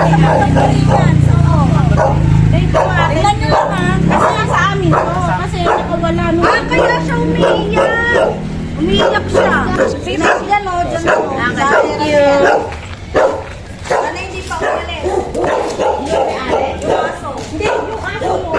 Tingnan nyo lang ha. Kasi nasa amin to. Kasi nakawala nung... Ah, kaya siya umiiyak. Umiiyak siya. Pinas yan o. Diyan. Thank you. Sana hindi pa umalis. Yung aso. Hindi, yung aso mo.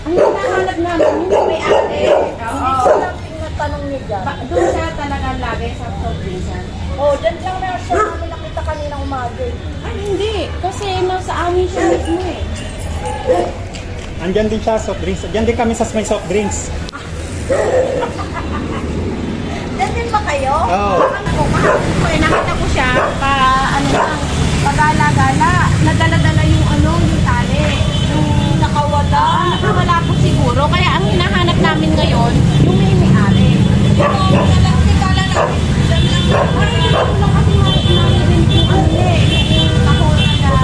Ang hinahanap namin, yung may ate. Hindi ko lang niya dyan. Doon siya talaga lagi sa probisan. Oh, dyan hindi, kasi nasa amin siya mismo eh. Andyan din siya, soft drinks. Andyan din kami sa may soft drinks. Nandun ba kayo? Oo. Ano ko ba? Kaya nakita ko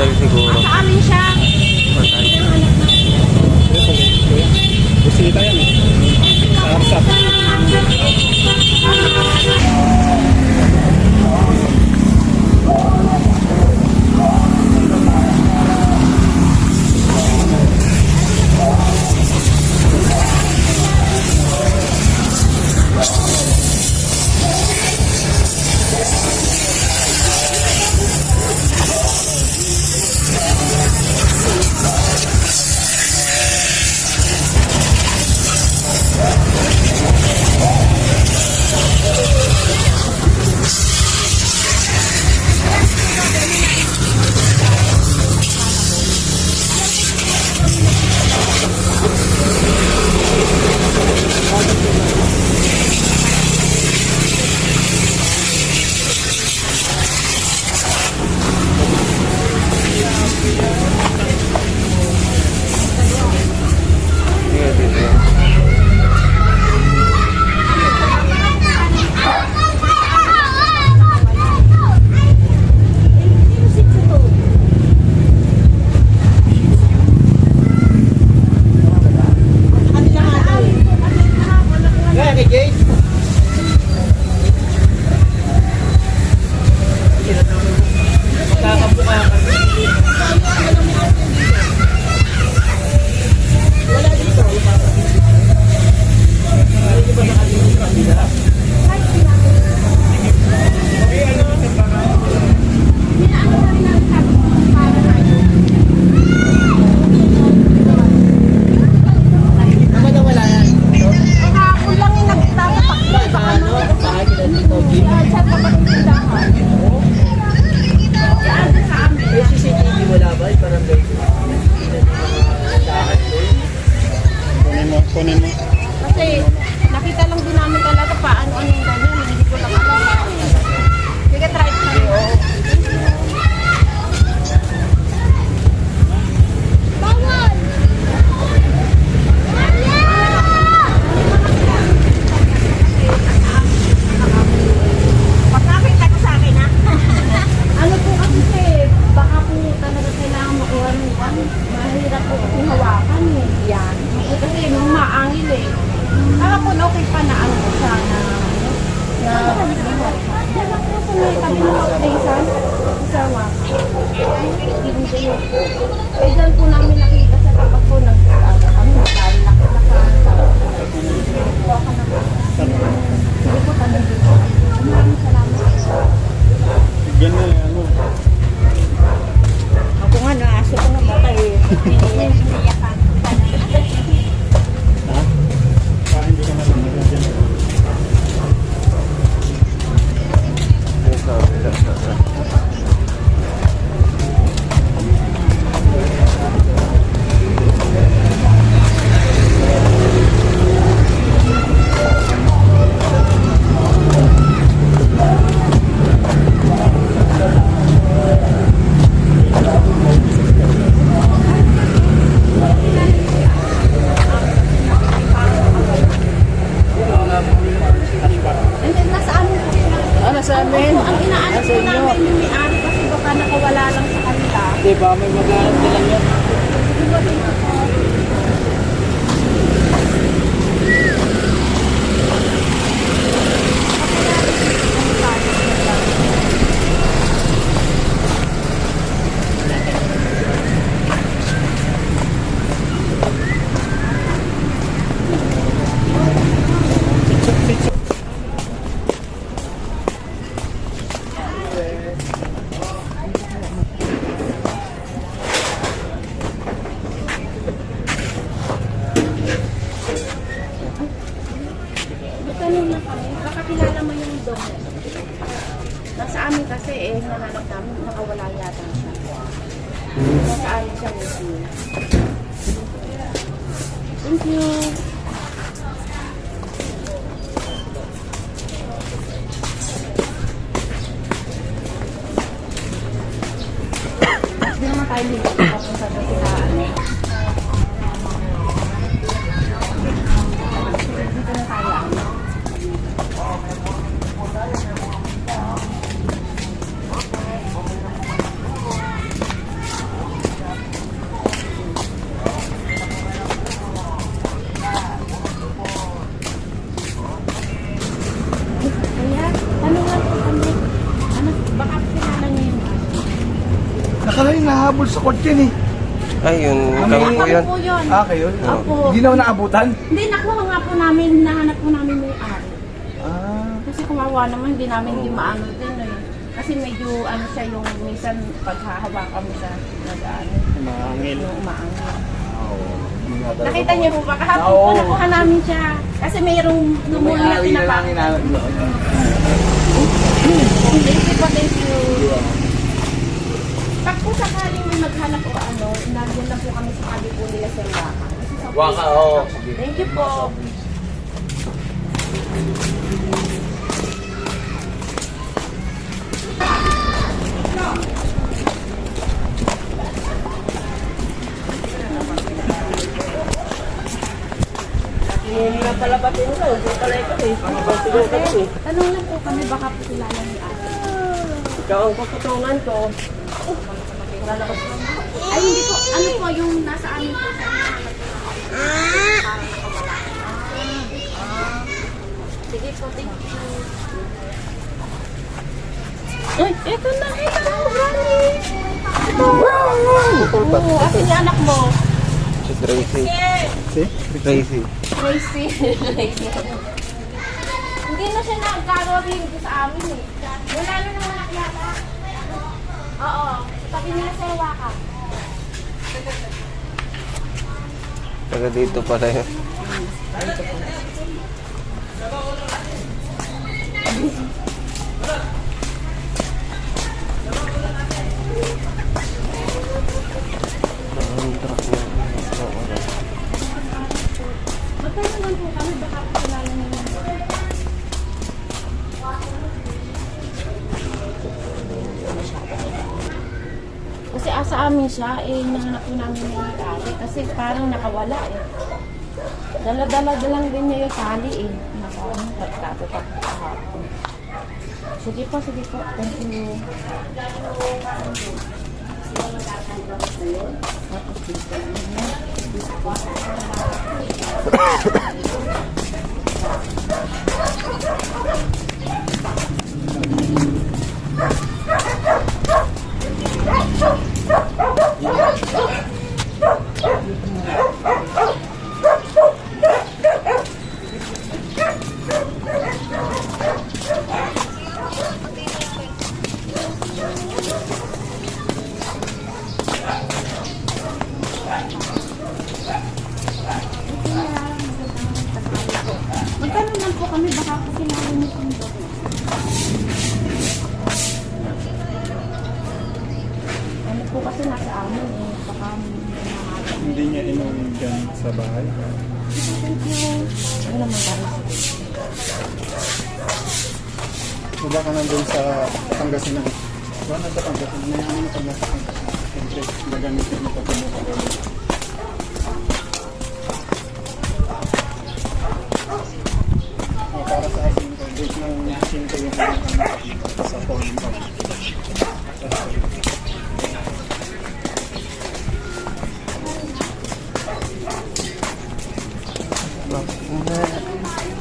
tayo siguro. Sa amin siya. Patay. kasi panaan ko siya na na kami nakapaisan kasama. Eh, dyan po namin nakita sa tapat po ng kami dahil nakalakaan sa Baka na po. Sige po, tanong dito. Maraming salamat. Ganyan. Hindi ba, may maghanap na lang yan. amin kasi eh, nananap namin, nakawala yata siya. Nasa siya mismo. Thank you. Hindi naman tayo nahabol sa kotse ni. Ay, yun. Kami, Kami po yun. po yun. Ah, kayo? Opo. Hindi na ako naabutan? Hindi, nakuha nga po namin, nahanap po namin may ari. Ah. Kasi kumawa naman, hindi namin hindi maano din eh. Kasi medyo ano siya yung minsan paghahawakan mo sa nag-ano, Maangil. yung umaangin. Nakita niyo po ba? Kahapon Oo. po nakuha namin siya. Kasi mayroong lumul na tinapak. Thank you po, thank you. Pag po sakaling may maghanap o ano, nandiyan lang po kami sa kali po nila sa Waka. Kasi sa Waka, oo. Thank you po. Hindi nga pala pati mo na. Hindi pala ito eh. Tanong lang po kami baka po kilala ni ate. Ikaw ang paputungan ko. Ay, hindi po. Ano po yung nasa amin po? Ah! Sige po, thank you. Ay, eto na, eto. Brownie. Ito. Oo, ate yung anak mo. Si Tracy. See? Tracy. Tracy. Hindi na siya nagkakaroon dito sa amin eh. Wala na naman anak yata. Oo. Sa Waka. Taga dito pala yun. Magkano naman po kami, baka po kilala niyo amin siya, eh, nahanap po namin yung tali. Kasi parang nakawala eh. Dala-dala lang din niya yung tali eh. Naka, nagtato pa. Sige po, sige po. Thank you. Tapos dito. Magkano lang po kami, baka po kilala niyo ito. Ano po kasi nasa amin eh, baka. Hindi niya inom dyan sa bahay. Thank you. Ano naman tayo? O baka nandun sa Pangasinan. Wala sa Pangasinan. May ano pag nasa Pangasinan. Siyempre, gagamitin mo pag kumuha. Sa akin, date ng 5 yung ano, sa phone mo. Bakit na?